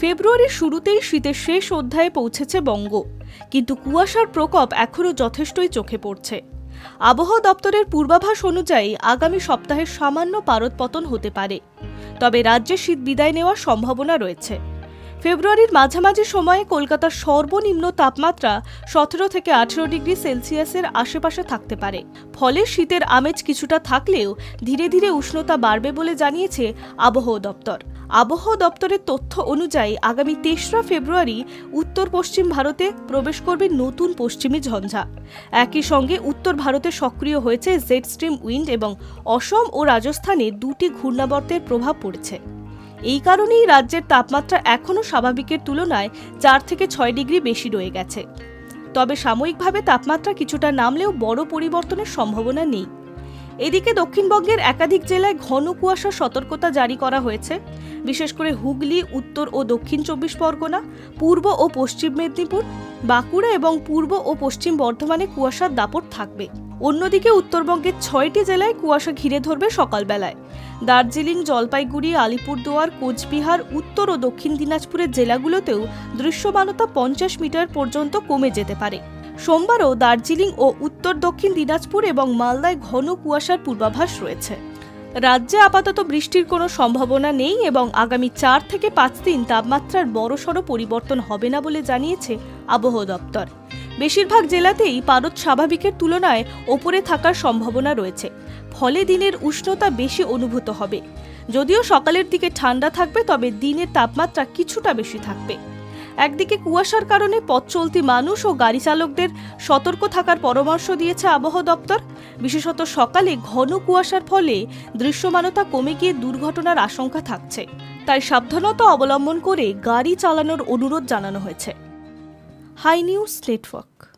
ফেব্রুয়ারির শুরুতেই শীতের শেষ অধ্যায়ে পৌঁছেছে বঙ্গ। কিন্তু কুয়াশার প্রকোপ এখনও যথেষ্টই চোখে পড়ছে। আবহাওয়া দপ্তরের পূর্বাভাস অনুযায়ী আগামী সপ্তাহে সামান্য পারদপতন হতে পারে। তবে রাজ্যে শীত বিদায় নেওয়ার সম্ভাবনা রয়েছে। ফেব্রুয়ারির মাঝামাঝি সময়ে কলকাতার সর্বনিম্ন তাপমাত্রা সতেরো থেকে আঠেরো ডিগ্রি সেলসিয়াসের আশেপাশে থাকতে পারে। ফলে শীতের আমেজ কিছুটা থাকলেও ধীরে ধীরে উষ্ণতা বাড়বে বলে জানিয়েছে আবহাওয়া দপ্তর। আবহাওয়া দপ্তরের তথ্য অনুযায়ী আগামী তেসরা ফেব্রুয়ারি উত্তর পশ্চিম ভারতে প্রবেশ করবে নতুন পশ্চিমী ঝঞ্ঝা। একই সঙ্গে উত্তর ভারতে সক্রিয় হয়েছে জেড স্ট্রিম উইন্ড এবং অসম ও রাজস্থানে দুটি ঘূর্ণাবর্তের প্রভাব পড়েছে। এই কারণেই রাজ্যের তাপমাত্রা এখনও স্বাভাবিকের তুলনায় চার থেকে ছয় ডিগ্রি বেশি রয়ে গেছে। তবে সাময়িকভাবে তাপমাত্রা কিছুটা নামলেও বড় পরিবর্তনের সম্ভাবনা নেই। এদিকে দক্ষিণবঙ্গের একাধিক জেলায় ঘন কুয়াশার সতর্কতা জারি করা হয়েছে। বিশেষ করে হুগলি, উত্তর ও দক্ষিণ চব্বিশ পরগনা, পূর্ব ও পশ্চিম মেদিনীপুর, বাঁকুড়া এবং পূর্ব ও পশ্চিম বর্ধমানে কুয়াশার দাপট থাকবে। অন্যদিকে উত্তরবঙ্গের ছয়টি জেলায় কুয়াশা ঘিরে ধরবে সকালবেলায়। দার্জিলিং, জলপাইগুড়ি, আলিপুরদুয়ার, কোচবিহার, উত্তর ও দক্ষিণ দিনাজপুরের জেলাগুলোতেও দৃশ্যমানতা পঞ্চাশ মিটার পর্যন্ত কমে যেতে পারে। সোমবারও দার্জিলিং ও উত্তর দক্ষিণ দিনাজপুর এবং মালদায় ঘন কুয়াশার পূর্বাভাস রয়েছে। রাজ্যে আপাতত বৃষ্টির কোনো সম্ভাবনা নেই এবং আগামী চার থেকে পাঁচ দিন তাপমাত্রার বড়সড় পরিবর্তন হবে না বলে জানিয়েছে আবহাওয়া দপ্তর। বেশিরভাগ জেলাতেই পারদ স্বাভাবিকের তুলনায় ওপরে থাকার সম্ভাবনা রয়েছে, ফলে দিনের উষ্ণতা বেশি অনুভূত হবে। যদিও সকালের দিকে ঠান্ডা থাকবে, তবে দিনের তাপমাত্রা কিছুটা বেশি থাকবে। একদিকে কুয়াশার কারণে পথ চলতি মানুষ ও গাড়ি চালকদের সতর্ক থাকার পরামর্শ দিয়েছে আবহাওয়া দপ্তর। বিশেষত সকালে ঘন কুয়াশার ফলে দৃশ্যমানতা কমে গিয়ে দুর্ঘটনার আশঙ্কা থাকছে। তাই সাবধানতা অবলম্বন করে গাড়ি চালানোর অনুরোধ জানানো হয়েছে। High news network.